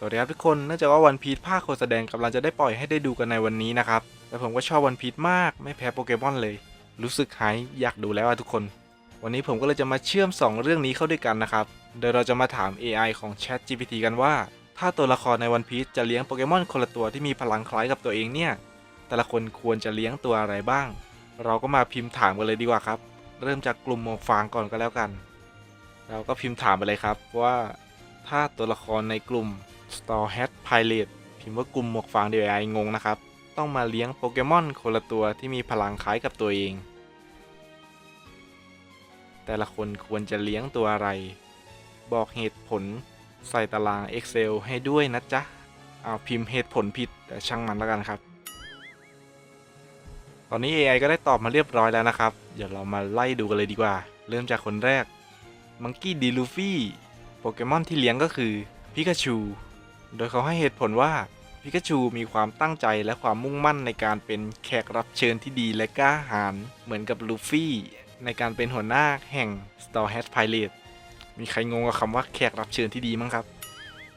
สวัสดีครับทุกคนเนื่องจากว่าวันพี e ภาคโฆษแสดงกำลังจะได้ปล่อยให้ได้ดูกันในวันนี้นะครับแต่ผมก็ชอบวันพี e มากไม่แพ้โปเกมอนเลย รู้สึกหายอยากดูแล้วอะทุกคน วันนี้ผมก็เลยจะมาเชื่อม 2 เรื่องนี้เข้าด้วยกันนะครับ โดยเราจะมาถาม AI ของ Chat GPT กันว่า ถ้าตัวละครในวันพี e จะเลี้ยงโปเกมอนคนละตัวที่มีพลังคล้ายกับตัวเองเนี่ย แต่ละคนควรจะเลี้ยงตัวอะไรบ้าง เราก็มาพิมพ์ถามกันเลยดีกว่าครับ เริ่มจากกลุ่มหมวกฟางก่อนก็แล้วกัน เราก็พิมพ์ถามไปเลยครับว่า ถ้าตัวละครในกลุ่ม Store Hat Pilot พิมพ์ว่ากลุ่มหมวกฟางเดียไองงนะครับ ต้องมาเลี้ยงโปเกมอนคนละตัวที่มีพลังคล้ายกับตัวเอง แต่ละคนควรจะเลี้ยงตัวอะไร บอกเหตุผลใส่ตาราง Excel ให้ด้วยนะจ๊ะ เอาพิมพ์เหตุผลผิดแต่ช่างมันแล้วกันครับ ตอนนี้ AI ก็ได้ตอบมาเรียบร้อยแล้วนะครับ เดี๋ยวเรามาไล่ดูกันเลยดีกว่า เริ่มจากคนแรกมังกี้ดีลูฟี่โปเกมอนที่เลี้ยงก็คือพิกาชู โดยเขาให้เหตุผลว่าพิกาชูมีความตั้งใจและความมุ่งมั่นในการเป็นแขกรับเชิญที่ดีและกล้าหาญเหมือนกับลูฟี่ในการเป็นหัวหน้าแห่ง Store Hat Pilot มีใครงงกับคำว่าแขกรับเชิญที่ดีมั้งครับ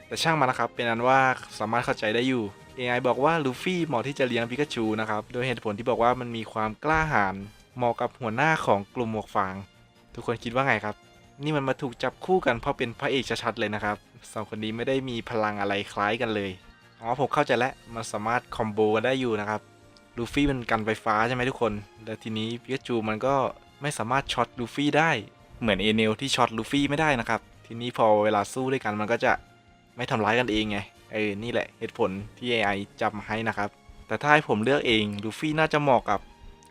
แต่ช่างมันนะครับ เป็นอันว่าสามารถเข้าใจได้อยู่ AI บอกว่าลูฟี่เหมาะที่จะเลี้ยงพิกาชูนะครับ โดยเหตุผลที่บอกว่ามันมีความกล้าหาญเหมาะกับหัวหน้าของกลุ่มหมวกฟาง ทุกคนคิดว่าไงครับ นี่มันมาถูกจับคู่กันเพราะเป็นพระเอกชัดๆเลยนะครับ สองคนนี้ไม่ได้มีพลังอะไรคล้ายกันเลย อ๋อผมเข้าใจแล้วมันสามารถคอมโบกันได้อยู่นะครับ ลูฟี่มันกันไฟฟ้าใช่ไหมทุกคน แต่ทีนี้พิกาจูมันก็ไม่สามารถช็อตลูฟี่ได้ เหมือนเอเนลที่ช็อตลูฟี่ไม่ได้นะครับ ทีนี้พอเวลาสู้ด้วยกันมันก็จะไม่ทำร้ายกันเองไง เออ นี่แหละเหตุผลที่ AI จำมาให้นะครับ แต่ถ้าให้ผมเลือกเองลูฟี่น่าจะเหมาะกับ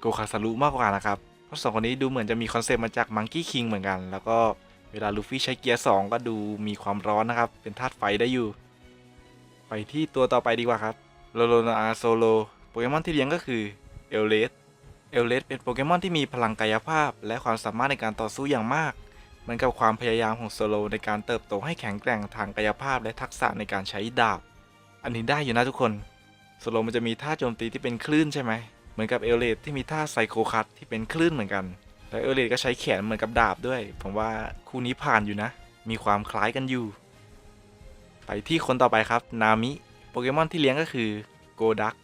โกคาซารุมากกว่านะครับ เพราะสองคนนี้ดูเหมือนจะมีคอนเซปต์มาจากมังกี้คิงเหมือนกัน แล้วก็ เวลาลูฟี่ใช้เกียร์2ก็ดูมีความร้อนนะครับ เป็นธาตุไฟได้อยู่ ไปที่ตัวต่อไปดีกว่าครับโลโลนาโซโลโปเกมอนที่เลี้ยงก็คือเอลเลสเอลเลสเป็นโปเกมอนที่มีพลังกายภาพ และความสามารถในการต่อสู้อย่างมาก เหมือนกับความพยายามของโซโลในการเติบโตให้แข็งแกร่งทางกายภาพและทักษะในการใช้ดาบ อันนี้ได้อยู่นะทุกคนโซโลมันจะมีท่าโจมตีที่เป็นคลื่นใช่ไหมเหมือนกับเอลเลสที่มีท่าไซโคคัตที่เป็นคลื่นเหมือนกัน แล้วเอลเลก็ใช้แขนเหมือนกับดาบด้วย ผมว่าคู่นี้ผ่านอยู่นะ มีความคล้ายกันอยู่ ไปที่คนต่อไปครับนามิโปเกมอนที่เลี้ยงก็คือโกดัก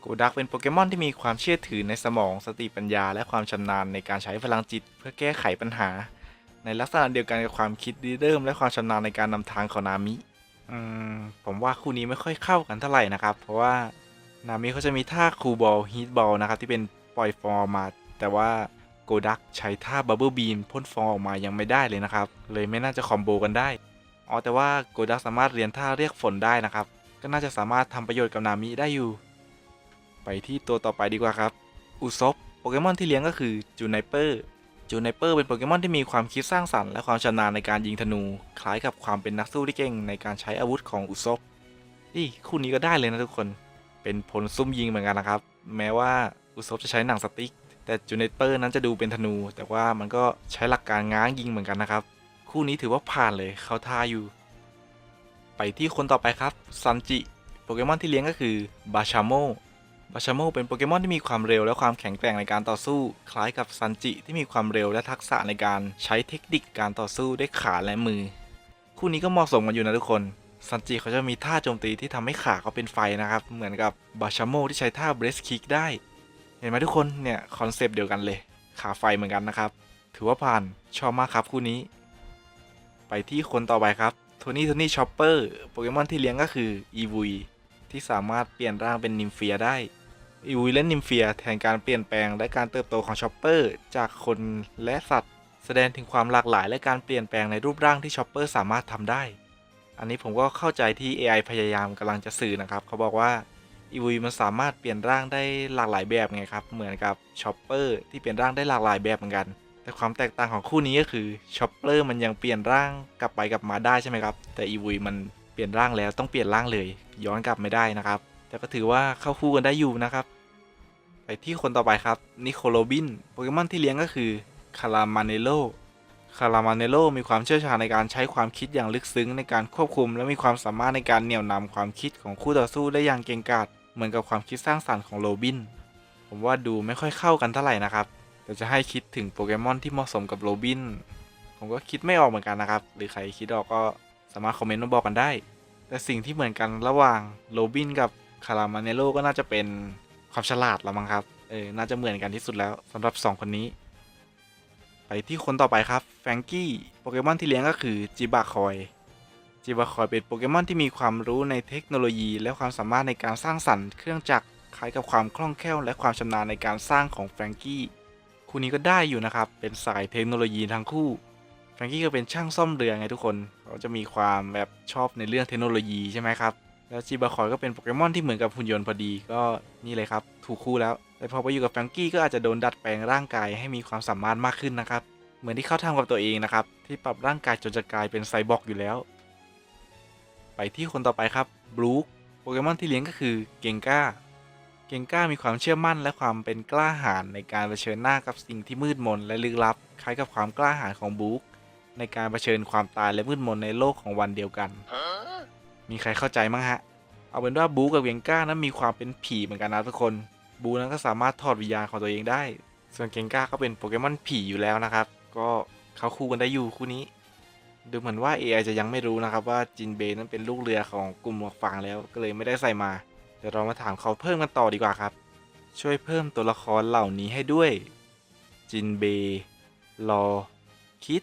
โกดักเป็นโปเกมอนที่มีความเชื่อถือในสมองสติปัญญา และความชำนาญในการใช้พลังจิต เพื่อแก้ไขปัญหา ในลักษณะเดียวกันกับความคิดริเริ่มและความชำนาญในการนำทางของนามิอืมผมว่าคู่นี้ไม่ค่อยเข้ากันเท่าไหร่นะครับ เพราะว่านามิเขาจะมีท่าคูบอลฮีทบอลนะครับที่เป็นปล่อยฟองออกมาแต่ว่า โกดักใช้ท่าบับเบิลบีนพ่นฟองออกมายังไม่ได้เลยนะครับ เลยไม่น่าจะคอมโบกันได้ อ๋อแต่ว่าโกดักสามารถเรียนท่าเรียกฝนได้นะครับ ก็น่าจะสามารถทำประโยชน์กับนามิได้อยู่ ไปที่ตัวต่อไปดีกว่าครับ อุซบโปเกมอนที่เลี้ยงก็คือจูไนเปอร์ จูไนเปอร์เป็นโปเกมอนที่มีความคิดสร้างสรรค์และความชำนาญในการยิงธนู คล้ายกับความเป็นนักสู้ที่เก่งในการใช้อาวุธของอุซบนี่คู่นี้ก็ได้เลยนะทุกคน เป็นผลซุ่มยิงเหมือนกันนะครับ แม้ว่าอุซบจะใช้หนังสติ๊ก แต่จูไนเปอร์นั้นจะดูเป็นธนู แต่ว่ามันก็ใช้หลักการง้างยิงเหมือนกันนะครับ คู่นี้ถือว่าผ่านเลยเขาท่าอยู่ ไปที่คนต่อไปครับซันจิโปเกมอนที่เลี้ยงก็คือบาชาโมบาชาโมเป็นโปเกมอนที่มีความเร็วและความแข็งแกร่งในการต่อสู้ คล้ายกับซันจิที่มีความเร็วและทักษะในการใช้เทคนิคการต่อสู้ด้วยขาและมือ คู่นี้ก็เหมาะสมกันอยู่นะทุกคนซันจิเขาจะมีท่าโจมตีที่ทำให้ขาเขาเป็นไฟนะครับ เหมือนกับบาชาโมที่ใช้ท่าเบรสคิกได้ ห็นไหมทุกคนเนี่ยคอนเซปต์เดียวกันเลย ขาไฟเหมือนกันนะครับ ถือว่าผ่านชอบมากครับคู่นี้ ไปที่คนต่อไปครับโทนี่โทนี่ชอปเปอร์โปเกมอนที่เลี้ยงก็คืออีวุยที่สามารถเปลี่ยนร่างเป็นนิมเฟียได้อีวุยและนิมเฟียแทนการเปลี่ยนแปลงและการเติบโตของชอปเปอร์จากคนและสัตว์ แสดงถึงความหลากหลายและการเปลี่ยนแปลงในรูปร่างที่ชอปเปอร์สามารถทำได้ อันนี้ผมก็เข้าใจที่ AI พยายามกำลังจะสื่อนะครับ เขาบอกว่า อีวุยมันสามารถเปลี่ยนร่างได้หลากหลายแบบไงครับ เหมือนกับชอปเปอร์ที่เปลี่ยนร่างได้หลากหลายแบบเหมือนกัน แต่ความแตกต่างของคู่นี้ก็คือชอปเปอร์มันยังเปลี่ยนร่างกลับไปกลับมาได้ใช่ไหมครับ แต่อีวุยมันเปลี่ยนร่างแล้วต้องเปลี่ยนร่างเลย ย้อนกลับไม่ได้นะครับ แต่ก็ถือว่าเข้าคู่กันได้อยู่นะครับ ไปที่คนต่อไปครับนิโคโลบินโปเกมอนที่เลี้ยงก็คือคารามาเนโลคารามาเนโลมีความเชี่ยวชาญในการใช้ความคิดอย่างลึกซึ้งในการควบคุม และมีความสามารถในการเหนี่ยวนำความคิดของคู่ต่อสู้ได้อย่างเก่งกาจ เหมือนกับความคิดสร้างสรรค์ของโรบิน ผมว่าดูไม่ค่อยเข้ากันเท่าไหร่นะครับ แต่จะให้คิดถึงโปเกมอนที่เหมาะสมกับโรบิน ผมก็คิดไม่ออกเหมือนกันนะครับ หรือใครคิดออกก็สามารถคอมเมนต์มาบอกกันได้ แต่สิ่งที่เหมือนกันระหว่างโรบินกับคารามาเนโลก็น่าจะเป็นความฉลาดละมั้งครับ เออ น่าจะเหมือนกันที่สุดแล้วสำหรับ 2 คนนี้ ไปที่คนต่อไปครับ แฟงกี้ โปเกมอนที่เลี้ยงก็คือจิบะคอย จิบะคอยเป็นโปเกมอนที่มีความรู้ในเทคโนโลยี และความสามารถในการสร้างสรรค์เครื่องจักรคล้ายกับความคล่องแคล่วและความชำนาญในการสร้างของแฟรงกี้คู่นี้ก็ได้อยู่นะครับ เป็นสายเทคโนโลยีทั้งคู่แฟรงกี้ก็เป็นช่างซ่อมเรือไงทุกคนเขาจะมีความแบบชอบในเรื่องเทคโนโลยีใช่ไหมครับ แล้วจิบะคอยก็เป็นโปเกมอนที่เหมือนกับหุ่นยนต์พอดีก็นี่เลยครับ ถูกคู่แล้ว แต่พอไปอยู่กับแฟรงกี้ก็อาจจะโดนดัดแปลงร่างกายให้มีความสามารถมากขึ้นนะครับ เหมือนที่เขาทำกับตัวเองนะครับที่ปรับร่างกายจนจะกลายเป็นไซบอร์กอยู่แล้ว ไปที่คนต่อไปครับบลูคโปเกมอนที่เลี้ยงก็คือเกงก้า เกงก้ามีความเชื่อมั่นและความเป็นกล้าหาญในการเผชิญหน้ากับสิ่งที่มืดมนและลึกลับ คล้ายกับความกล้าหาญของบลูคในการเผชิญความตายและมืดมนในโลกของวันเดียวกัน มีใครเข้าใจมั้งฮะ เอาเป็นว่าบลูคกับเกงก้านั้นมีความเป็นผีเหมือนกันนะทุกคนบลูนั้นก็สามารถถอดวิญญาณของตัวเองได้ ส่วนเกงก้าก็เป็นโปเกมอนผีอยู่แล้วนะครับ ก็เขาคู่กันได้อยู่คู่นี้ ดูเหมือนว่า AI จะยังไม่รู้นะครับว่าจินเบย์นั้นเป็นลูกเรือของกลุ่มหมวกฟางแล้วก็เลยไม่ได้ใส่มา เดี๋ยวเรามาถามเขาเพิ่มกันต่อดีกว่าครับ ช่วยเพิ่มตัวละครเหล่านี้ให้ด้วย จินเบย์ลอ คิด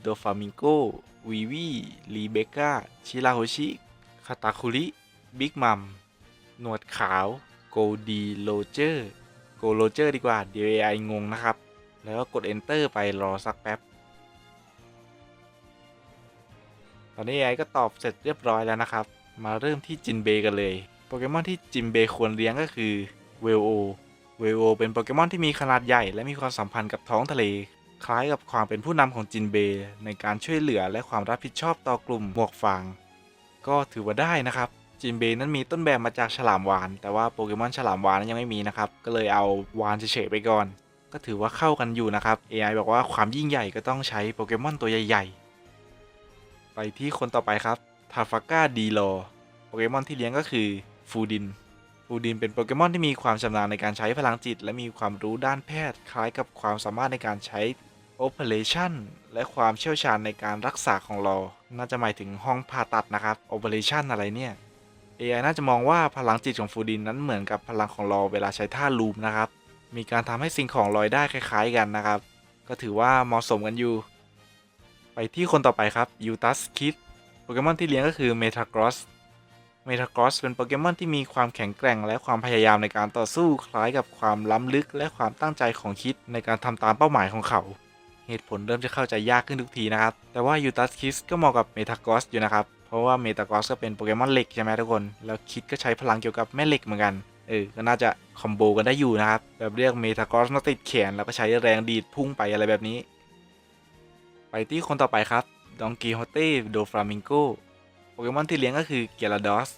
โดฟามิงโก วีวีรีเบก้า ชิราโฮชิ คาตาคุริ บิ๊กมัม หนวดขาว โกดีโรเจอร์ โกโรเจอร์ดีกว่า เดี๋ยว AI งงนะครับ แล้วก็กด Enter ไปรอสักแป๊บ อนนี้ AI ก็ตอบเสร็จเรียบร้อยแล้วนะครับ มาเริ่มที่จินเบกันเลย โปเกมอนที่จินเบควรเลี้ยงก็คือเวลโอ เวลโอเป็นโปเกมอนที่มีขนาดใหญ่ และมีความสัมพันธ์กับท้องทะเล คล้ายกับความเป็นผู้นำของจินเบในการช่วยเหลือและความรับผิดชอบต่อกลุ่มหมวกฟาง ก็ถือว่าได้นะครับ จินเบนั้นมีต้นแบบมาจากฉลามวาน แต่ว่าโปเกมอนฉลามวานนั้นยังไม่มีนะครับ ก็เลยเอาวานเฉยๆไปก่อน ก็ถือว่าเข้ากันอยู่นะครับ AI บอกว่าความยิ่งใหญ่ก็ต้องใช้โปเกมอนตัวใหญ่ๆ ไปที่คนต่อไปครับทาฟาก้าดีโลโปเกมอนที่เลี้ยงก็คือฟูดิน ฟูดินเป็นโปเกมอนที่มีความชำนาญในการใช้พลังจิต และมีความรู้ด้านแพทย์ คล้ายกับความสามารถในการใช้ Operation และความเชี่ยวชาญในการรักษาของเรา น่าจะหมายถึงห้องผ่าตัดนะครับ Operation อะไรเนี่ย AI น่าจะมองว่าพลังจิตของฟูดินนั้นเหมือนกับพลังของเราเวลาใช้ท่าลูมนะครับ มีการทำให้สิ่งของลอยได้คล้าย ๆ กันนะครับ ก็ถือว่าเหมาะสมกันอยู่ ไปที่คนต่อไปครับยูตัสคิดโปเกมอนที่เลี้ยงก็คือเมทากรอสเมทากรอสเป็นโปเกมอนที่มีความแข็งแกร่ง และความพยายามในการต่อสู้คล้ายกับความล้ำลึก และความตั้งใจของคิดในการทำตามเป้าหมายของเขา เหตุผลเริ่มจะเข้าใจยากขึ้นทุกทีนะครับ แต่ว่ายูตัสคิสก็เหมาะกับเมทากรอสอยู่นะครับ เพราะว่าเมทากรอสก็เป็นโปเกมอนเหล็กใช่ไหมทุกคน แล้วคิดก็ใช้พลังเกี่ยวกับแม่เหล็กเหมือนกันเออ ก็น่าจะคอมโบกันได้อยู่นะครับ แบบเรียกเมทากรอสมาติดแขน แล้วก็ใช้แรงดีดพุ่งไปอะไรแบบนี้ ไปที่คนต่อไปครับดองกีโฮเต้โดฟลามิงโกโปเกมอนที่เลี้ยงก็คือเกลาดอส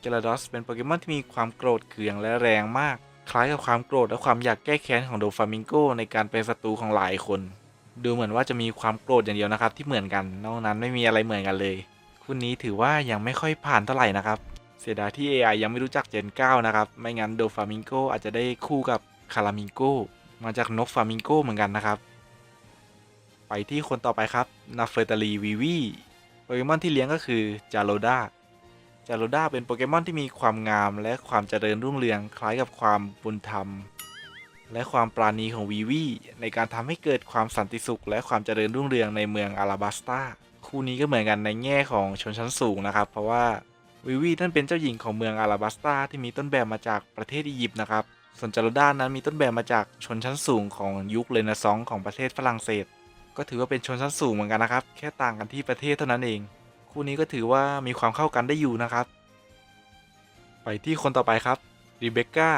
เกลาดอสเป็นโปเกมอนที่มีความโกรธเคืองและแรงมาก คล้ายกับความโกรธและความอยากแก้แค้นของโดฟามิงโกในการเป็นศัตรูของหลายคน ดูเหมือนว่าจะมีความโกรธอย่างเดียวนะครับ ที่เหมือนกันนอกนั้นไม่มีอะไรเหมือนกันเลยคู่นี้ถือว่ายังไม่ค่อยผ่านเท่าไหร่นะครับ เสียดายที่ AI ยังไม่รู้จักเจน 9 นะครับ ไม่งั้นโดฟามิงโกอาจจะได้คู่กับคารามิงโกมาจากนกฟามิงโกเหมือนกันนะครับ ไปที่คนต่อไปครับนาเฟตาลีวีวีโปเกมอนที่เลี้ยงก็คือจาโรดาจาโรดาเป็นโปเกมอนที่มีความงามและความเจริญรุ่งเรืองคล้ายกับความบุญธรรม และความปราณีของวีวีในการทำให้เกิดความสันติสุข และความเจริญรุ่งเรืองในเมืองอาราบัสตาคู่นี้ก็เหมือนกันในแง่ของชนชั้นสูงนะครับ เพราะว่าวีวีนั่นเป็นเจ้าหญิงของเมืองอาราบัสตาที่มีต้นแบบมาจากประเทศอียิปต์นะครับส่วนจาโรดานั้นมีต้นแบบมาจากชนชั้นสูงของยุคเรเนซองส์ของประเทศฝรั่งเศส ก็ถือว่าเป็นชนชั้นสูงเหมือนกันนะครับ แค่ต่างกันที่ประเทศเท่านั้นเอง คู่นี้ก็ถือว่ามีความเข้ากันได้อยู่นะครับ ไปที่คนต่อไปครับรีเบคก้า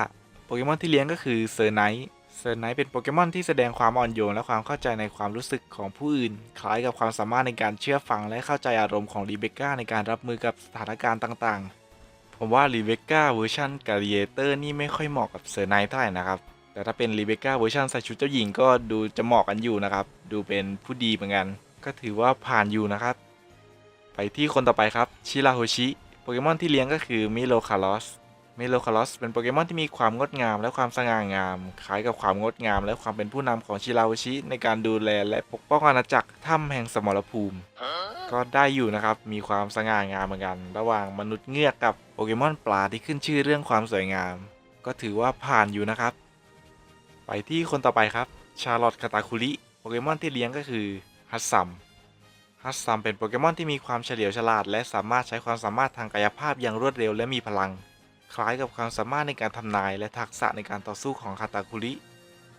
โปเกมอนที่เลี้ยงก็คือเซอร์ไนท์เซอร์ไนท์เป็นโปเกมอนที่แสดงความอ่อนโยนและความเข้าใจในความรู้สึกของผู้อื่น คล้ายกับความสามารถในการเชื่อฟังและเข้าใจอารมณ์ของรีเบคก้าในการรับมือกับสถานการณ์ต่างๆ ผมว่ารีเบคก้าเวอร์ชันกาเ i เตอร์นี่ไม่ค่อยเหมาะกับเซอร์ไนท์เท่าไหร่นะครับ แต่ถ้าเป็นรีเบคก้าเวอร์ชันใส่ชุดเจ้าหญิงก็ดูจะเหมาะกันอยู่นะครับ ดูเป็นผู้ดีเหมือนกัน ก็ถือว่าผ่านอยู่นะครับ ไปที่คนต่อไปครับชิราโฮชิโปเกมอนที่เลี้ยงก็คือมิโลคาลอสมิโลคาลอสเป็นโปเกมอนที่มีความงดงามและความสง่างาม คล้ายกับความงดงาม และความเป็นผู้นำของชิราโฮชิ ในการดูแลและปกป้องอาณาจักรถ้ำแห่งสมรภูมิ ก็ได้อยู่นะครับ มีความสง่างามเหมือนกัน ระหว่างมนุษย์เงือกกับโปเกมอนปลาที่ขึ้นชื่อเรื่องความสวยงาม ก็ถือว่าผ่านอยู่นะครับ ไปที่คนต่อไปครับ ชาร์ลอตคาตาคุริโปเกมอนที่เลี้ยงก็คือฮัตซัมฮัตซัมเป็นโปเกมอนที่มีความเฉลียวฉลาด และสามารถใช้ความสามารถทางกายภาพอย่างรวดเร็วและมีพลัง คล้ายกับความสามารถในการทำนาย และทักษะในการต่อสู้ของคาตาคุริ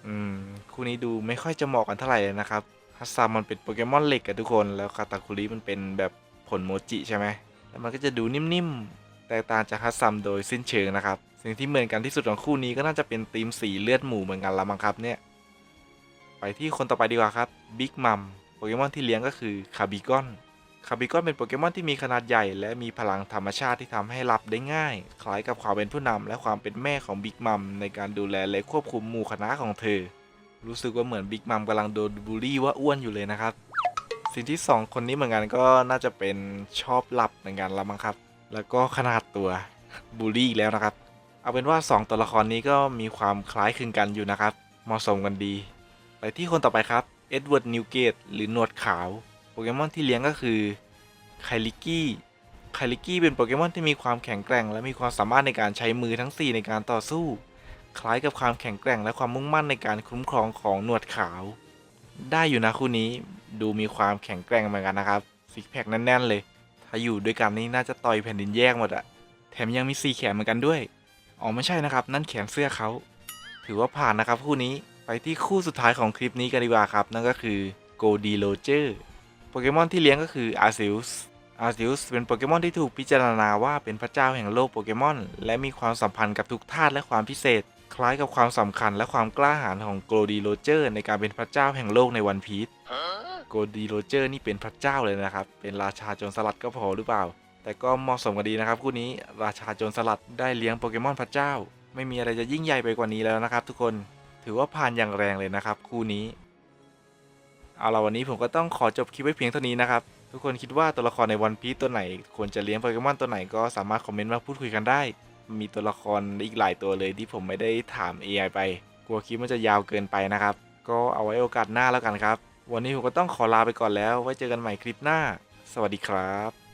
อืมคู่นี้ดูไม่ค่อยจะเหมาะกันเท่าไหร่เลยนะครับฮัตซัมมันเป็นโปเกมอนเหล็กกับทุกคนแล้วคาตาคุริมันเป็นแบบผลโมจิใช่ไหมแล้วมันก็จะดูนิ่มๆแตกต่างจากฮัตซัมโดยสิ้นเชิงนะครับ สิ่งที่เหมือนกันที่สุดของคู่นี้ก็น่าจะเป็นธีมสีเลือดหมูเหมือนกันละมั้งครับเนี่ย ไปที่คนต่อไปดีกว่าครับบิ๊กมัมโปเกมอนที่เลี้ยงก็คือคาบิกอนคาบิกอนเป็นโปเกมอนที่มีขนาดใหญ่ และมีพลังธรรมชาติที่ทำให้หลับได้ง่าย คล้ายกับความเป็นผู้นำและความเป็นแม่ของบิ๊กมัมในการดูแลและควบคุมหมู่คณะของเธอ รู้สึกว่าเหมือนบิ๊กมัมกำลังโดนบูลลี่ว่าอ้วนอยู่เลยนะครับ สิ่งที่สองคนนี้เหมือนกันก็น่าจะเป็นชอบหลับเหมือนกันละมั้งครับ แล้วก็ขนาดตัวบูลลี่แล้วนะครับ เอาเป็นว่า 2 ตัวละครนี้ก็มีความคล้ายคลึงกันอยู่นะครับ เหมาะสมกันดี ไปที่คนต่อไปครับ เอ็ดเวิร์ดนิวเกตหรือหนวดขาว โปเกมอนที่เลี้ยงก็คือไคลิกี้ไคลิกี้เป็นโปเกมอนที่มีความแข็งแกร่ง และมีความสามารถในการใช้มือทั้ง 4 ในการต่อสู้ คล้ายกับความแข็งแกร่ง และความมุ่งมั่นในการคุ้มครองของหนวดขาว ได้อยู่นะคู่นี้ดูมีความแข็งแกร่งเหมือนกันนะครับซิกแพคแน่นๆเลย ถ้าอยู่ด้วยกันนี่น่าจะต่อยแผ่นดินแยกหมดอะแถมยังมีสีแขนเหมือนกันด้วย อ๋อไม่ใช่นะครับ นั่นแขนเสื้อเขาถือว่าผ่านนะครับคู่นี้ไปที่คู่สุดท้ายของคลิปนี้กันดีกว่าครับ นั่นก็คือโกดีโ o เจอร์โปเกมอนที่เลี้ยงก็คืออาร์ซิลส์อาร์ซิลส์เป็นโปเกมอนที่ถูกพิจารณาว่าเป็นพระเจ้าแห่งโลกโปเกมอน และมีความสัมพันธ์กับทุกธาตุและความพิเศษ คล้ายกับความสำคัญและความกล้าหาญของโกดีโ o เจอร์ในการเป็นพระเจ้าแห่งโลกในวันพีชโกดีโ o เจอร์นี่เป็นพระเจ้าเลยนะครับ เป็นราชาโจรสลัดก็พอหรือเปล่า แต่ก็เหมาะสมกันดีนะครับคู่นี้ราชาโจรสลัดได้เลี้ยงโปเกมอนพระเจ้า ไม่มีอะไรจะยิ่งใหญ่ไปกว่านี้แล้วนะครับ ทุกคนถือว่าผ่านอย่างแรงเลยนะครับ คู่นี้ เอาละวันนี้ผมก็ต้องขอจบคลิปไว้เพียงเท่านี้นะครับ ทุกคนคิดว่าตัวละครในวันพี e ตัวไหน ควรจะเลี้ยงโปเกมอนตัวไหนก็สามารถคอมเมนต์มาพูดคุยกันได้ มีตัวละครอีกหลายตัวเลยที่ผมไม่ได้ถาม AI ไปกลัวคลิปมันจะยาวเกินไปนะครับ ก็เอาไว้โอกาสหน้าแล้วกันครับ วันนี้ผมก็ต้องขอลาไปก่อนแล้ว ไว้เจอกันใหม่คลิปหน้า สวัสดีครับ